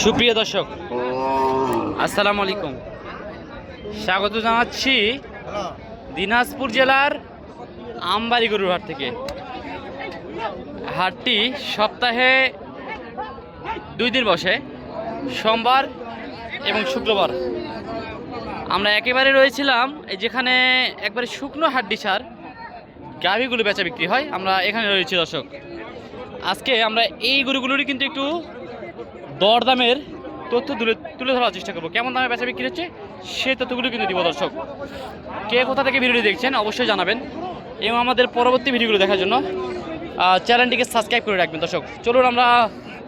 সুপ্রিয় দর্শক, আসসালামু আলাইকুম। স্বাগত জানাচ্ছি দিনাজপুর জেলার আমবাড়ি গরুর হাট থেকে। হাটটি সপ্তাহে দুই দিন বসে, সোমবার এবং শুক্রবার। আমরা একেবারে রয়েছিলাম যেখানে একবারে শুকনো হাড্ডি সার গাভিগুলো বেচা বিক্রি হয়, আমরা এখানে রয়েছি দর্শক। আজকে আমরা এই গরুগুলোরই কিন্তু একটু দরদামের তথ্য তুলে তুলে ধরার চেষ্টা করব। কেমন দামে বেচা বিক্রি হচ্ছে সেই তথ্যগুলো কিন্তু দিব দর্শক। কে কোথা থেকে ভিডিওটি দেখছেন অবশ্যই জানাবেন এবং আমাদের পরবর্তী ভিডিওগুলো দেখার জন্য চ্যানেলটিকে সাবস্ক্রাইব করে রাখবেন দর্শক। চলুন আমরা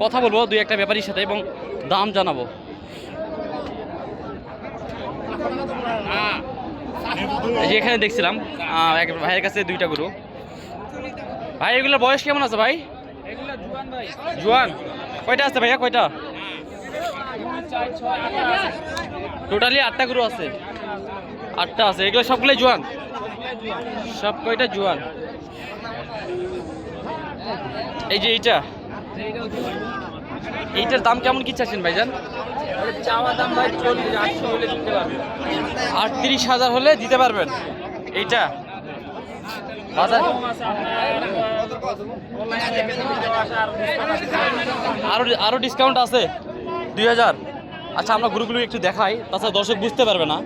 কথা বলব দুই একটা ব্যাপারীর সাথে এবং দাম জানাব। যে এখানে দেখছিলাম এক ভাইয়ের কাছে দুইটা গরু। ভাই এগুলোর বয়স কেমন আছে ভাই। জুয়ান। কয়টা আছে ভাইয়া? কয়টা? টোটালি আটটা গরু আছে। আটটা আছে। এগুলো সবগুলোই জোয়ান। সব কয়টা জোয়ান? এই যে এইটা। এইটার দাম কেমন কি চাচ্ছেন ভাইজান? আটত্রিশ হাজার হলে দিতে পারবেন। এইটা। আরও ডিসকাউন্ট আছে। দুই হাজার। আচ্ছা আমরা গ্রুপগুলো একটু দেখাই। তাছাড়া দর্শক বুঝতে পারবে না।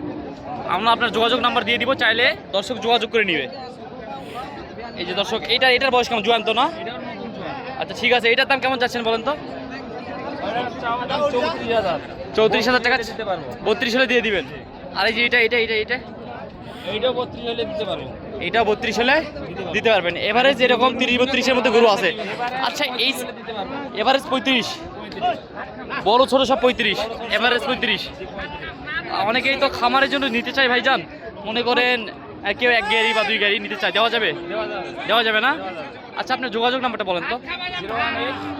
আমরা আপনার যোগাযোগ নাম্বার দিয়ে দিব চাইলে দর্শক যোগাযোগ করে নিবে। এই যে দর্শক এইটা এটার বয়স কেমন? জোয়ান তো না? আচ্ছা ঠিক আছে এটার দাম কেমন যাচ্ছেন বলেন তো? চৌত্রিশ হাজার টাকা বত্রিশ হলে দিয়ে দিবেন। আর এই যে এটা এটা এটা এটা? এইটাও বত্রিশ হলে দিতে পারব। বত্রিশ হলে দিতে পারবেন। এভারেজ এরকম তিরিশ বত্রিশের মধ্যে গরু আছে। আচ্ছা এই এভারেজ পঁয়ত্রিশ। বড় ছোট সব পঁয়ত্রিশ, এভারেজ পঁয়ত্রিশ। অনেকেই তো খামারের জন্য নিতে চায় ভাইজান। মনে করেন কেউ এক গাড়ি বা দুই গাড়ি নিতে চায়, দেওয়া যাবে? দেওয়া যাবে না? আচ্ছা আপনার যোগাযোগ নাম্বারটা বলেন তো।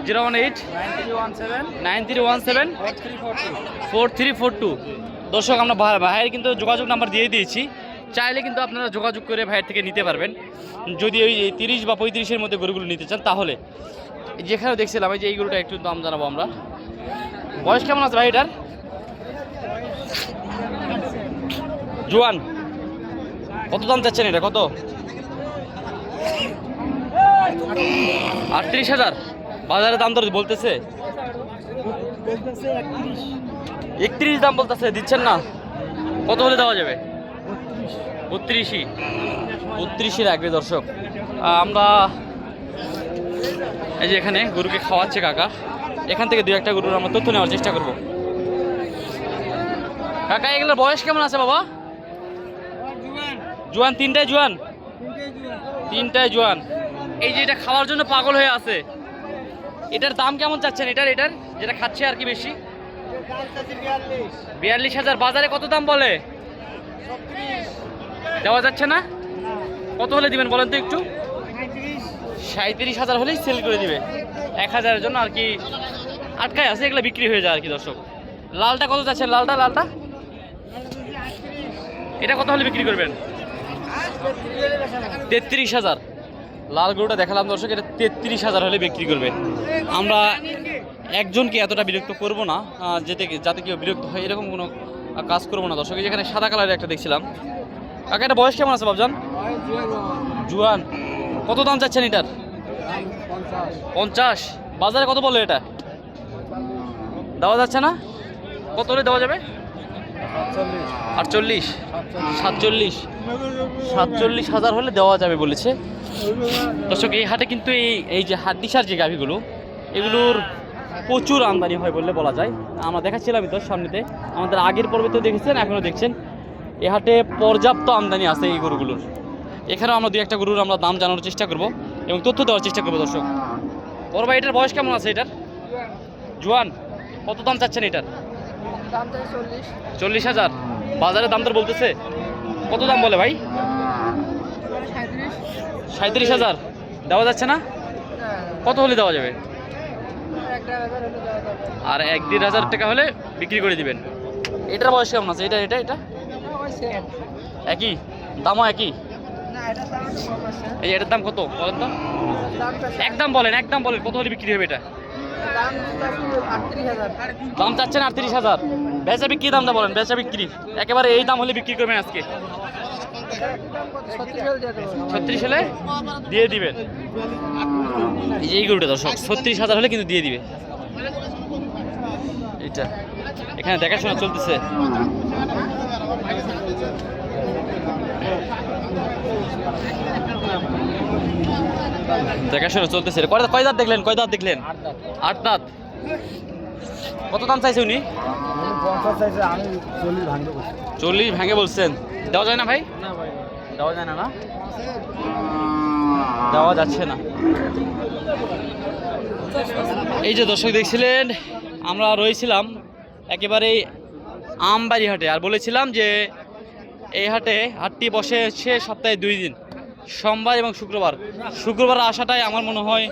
Zero one eight, nine three one seven four three four two. দর্শক, আমরা ভাইয়ের কিন্তু যোগাযোগ নাম্বার দিয়ে দিয়েছি। চাইলে কিন্তু আপনারা যোগাযোগ করে ভাইয়ের থেকে নিতে পারবেন। যদি ওই তিরিশ বা পঁয়ত্রিশের মধ্যে গরুগুলো নিতে চান, তাহলে। যেখানে দেখছিলাম, এই যে এই গরুটা একটু দাম জানাব আমরা। বয়স কেমন আছে ভাই এটার? জোয়ান। কত দাম চাচ্ছেন এটা? কত? আটত্রিশ হাজার। বাজারে দাম দর বলতেছে? একত্রিশ দাম বলতেছে, দিচ্ছেন না। কত হলে দেওয়া যাবে? বত্রিশই। বত্রিশই রাখবে দর্শক। আমরা এই যে এখানে গরুকে খাওয়াচ্ছে কাকা। এখান থেকে দু একটা গরুর আমরা তথ্য নেওয়ার চেষ্টা করব। কাকা, এগুলোর বয়স কেমন আছে বাবা? জোয়ান, তিনটায় জোয়ান? তিনটায় জোয়ান। এই যে এটা খাওয়ার জন্য পাগল হয়ে আছে। এটার দাম কেমন চাচ্ছেন এটার এটার? যেটা খাচ্ছে আর কি বেশি। বিয়াল্লিশ হাজার। বাজারে কত দাম বলে? দেওয়া যাচ্ছে না? কত হলে দিবেন বলেন তো একটু? সাঁত্রিশ হাজার হলেই সেল করে দিবে। এক হাজারের জন্য আর কি আটকায় আছে, এগুলো বিক্রি হয়ে যায় আর কি দর্শক। লালটা কত যাচ্ছেন লালটা লালটা? এটা কত হলে বিক্রি করবেন? তেত্রিশ হাজার। লাল গরুটা দেখালাম দর্শক, এটা তেত্রিশ হাজার হলে বিক্রি করবে। আমরা একজনকে এতটা বিরক্ত করব না যেতে যাতে কেউ বিরক্ত হয়, এরকম কোনো কাজ করব না দর্শক। যেখানে সাদা কালারের একটা দেখছিলাম। কাকা, এটা বয়স কেমন আছে বাবজান জুয়ান। কত দাম চাচ্ছেন এটার? পঞ্চাশ। বাজারে কত বলে এটা? দেওয়া যাচ্ছে না? কত হলে দেওয়া যাবে? আটচল্লিশ। সাতচল্লিশ। সাতচল্লিশ হাজার হলে দেওয়া যাবে বলেছে। দর্শক, এই হাটে কিন্তু এই এই যে হাড্ডিসার যে গাভিগুলো, এগুলোর প্রচুর আমদানি হয় বললে বলা যায়। আমরা দেখাচ্ছিলাম তো সামনেতে। আমাদের আগের পর্বে তো দেখেছেন, এখনও দেখছেন। এই হাটে পর্যাপ্ত আমদানি আছে এই গরুগুলোর। এখানেও আমরা দুই একটা গরুর আমরা দাম জানানোর চেষ্টা করব এবং তথ্য দেওয়ার চেষ্টা করব, দর্শক। বড় ভাই, এটার বয়স কেমন আছে এটার? জোয়ান, কত দাম চাচ্ছেন এটার? চল্লিশ হাজার। বাজারে দাম দর বলতেছে? কত দাম বলে ভাই? সাঁত্রিশ হাজার। দেওয়া যাচ্ছে না? কত হলে দেওয়া যাবে? আর এক দেড় হাজার টাকা হলে বিক্রি করে দিবেন। এটার বয়স কেমন আছে? এটা এটা এটা? একই? দামও একই? এই এটার দাম কত? বলেন তো। দাম একদম বলেন একদম বলেন কত হলে বিক্রি হবে এটা? দাম চাচ্ছেন আটত্রিশ হাজার। বেচা বিক্রি দামটা বলেন বেচা বিক্রি। একেবারে এই দাম হলে বিক্রি করবেন আজকে। ছত্রিশ হলে দিয়ে দিবেন। এই গরুটা দর্শক ছত্রিশ হাজার হলে কিন্তু দিয়ে দিবে। এটা এখানে দেখাশোনা চলতেছে। দেখাশোনা চলতেছে কয় কয় দাঁত দেখলেন? কয় দাঁত দেখলেন? আট দাঁত কত দাম চাইছে উনি? চল্লিশ ভাঙে বলছেন। দেওয়া যায় না ভাই? দেওয়া যায় না না? দেওয়া যাচ্ছে না। এই যে দর্শক দেখছিলেন, আমরা রয়েছিলাম একেবারে আমবাড়ি হাটে আর বলেছিলাম যে এই হাটে হাটটি বসে হচ্ছে সপ্তাহে দুই দিন, সোমবার এবং শুক্রবার। শুক্রবার আসাটাই আমার মনে হয়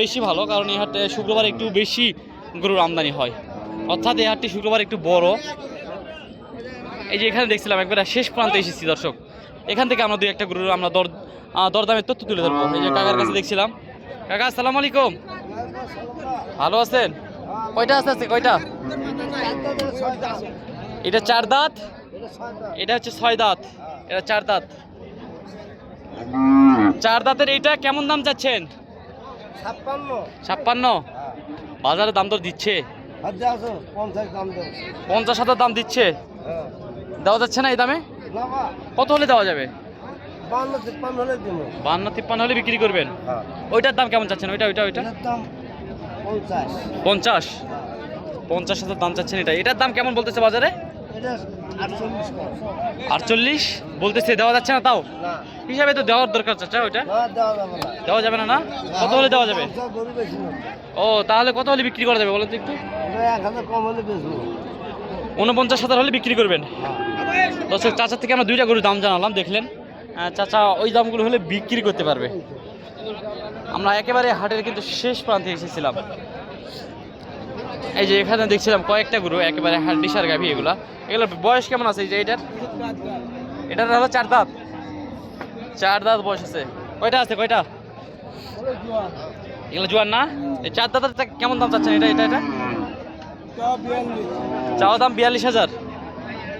বেশি ভালো, কারণ এই হাটে শুক্রবার একটু বেশি গরুর আমদানি হয়। অর্থাৎ এই হাটটি শুক্রবার একটু বড়। এই যে এখানে দেখছিলাম, একবার শেষ প্রান্তে এসেছি, দর্শক। এখান থেকে আমরা দুই একটা গরুর আমরা দর দরদামের তথ্য তুলে ধরবো। এই যে কাকার কাছে দেখছিলাম। কাকা, আসসালামু আলাইকুম। ভালো আছেন? কয়টা আছে আছে কয়টা? এটা চার দাঁত? এটা হচ্ছে ছয় দাঁত। এটা চার দাঁত। চার দাঁতের এইটা কেমন দাম চাচ্ছেন? ছাপ্পান্ন। বাজারে দাম দর দিচ্ছে। পঞ্চাশ হাজার দাম দিচ্ছে। হ্যাঁ। দেওয়া যাচ্ছে না এই দামে? কত হলে দেওয়া যাবে? বান্ন তিপ্পান্ন হলে বিক্রি করবেন? হ্যাঁ। ওইটার দাম কেমন চাচ্ছেন? ওইটা ওইটা ওইটা? পঞ্চাশ। পঞ্চাশ হাজার দাম চাচ্ছেন এটা। এটার দাম কেমন বলতেছে বাজারে? আটচল্লিশ বলতেছে দেওয়া যাচ্ছে না তাও? হিসাবে তো দেওয়ার দরকার চাচা ওইটা। দেওয়া যাবে না। না কত হলে দেওয়া যাবে? না ও তাহলে কত হলে বিক্রি করা যাবে বলেন তো একটু? উনপঞ্চাশ হাজার হলে বিক্রি করবেন? হ্যাঁ। দর্শক চাচার থেকে আমরা দুইটা গরুর দাম জানালাম দেখলেন। চাচা ওই দামগুলো হলে বিক্রি করতে পারবে। আমরা একেবারে হাটের কিন্তু শেষ প্রান্তে এসেছিলাম। এই যে এখানে দেখছিলাম কয়েকটা গরু, একেবারে হাড্ডিসার গাভি এগুলা। এগুলোর বয়স কেমন আছে? এই যে এটার? এটার হলো চার দাঁত। চার দাঁত বয়স আছে। কয়টা আছে? কয়টা? এগুলো জোয়ার না? এই চার দাঁতের কেমন দাম চাচ্ছেন? এটা এটা এটা? চাওয়া দাম বিয়াল্লিশ হাজার।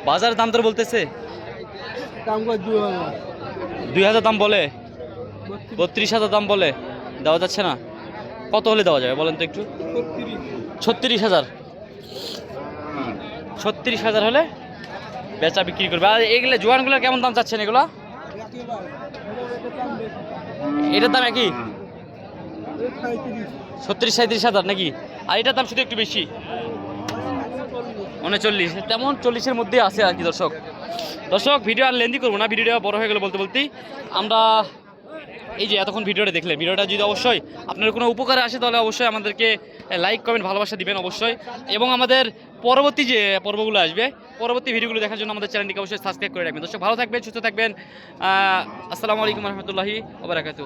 বাজার দাম তোর বলতেছে? দুই হাজার দাম বলে। বত্রিশ হাজার দাম বলে। দেওয়া যাচ্ছে না। কত হলে দেওয়া যাবে? বলেন তো একটু। ছত্রিশ হাজার। ছত্রিশ হাজার হলে বেচা বিক্রি করবে। আর এগুলো জোয়ানগুলো কেমন দাম চাচ্ছেন এগুলো? এটার দাম একই? ছত্রিশ সাঁত্রিশ হাজার নাকি? আর এটার দাম শুধু একটু বেশি? উনচল্লিশ। তেমন চল্লিশের মধ্যে আছে আর কি, দর্শক। দর্শক, ভিডিও আর লেন্দি করব না, ভিডিওটা বড় হয়ে গেলো বলতে বলতেই। আমরা এই যে এতক্ষণ ভিডিওটা দেখলে ভিডিওটা যদি অবশ্যই আপনার কোনো উপকারে আসে তাহলে অবশ্যই আমাদেরকে লাইক কমেন্ট ভালোবাসা দিবেন অবশ্যই। এবং আমাদের পরবর্তী যে পর্বগুলো আসবে, পরবর্তী ভিডিওগুলো দেখার জন্য আমাদের চ্যানেলটিকে অবশ্যই সাবস্ক্রাইব করে রাখবেন। দর্শক, ভালো থাকবেন, সুস্থ থাকবেন। আসসালামু আলাইকুম রহমতুল্লাহি ওবরাকাতু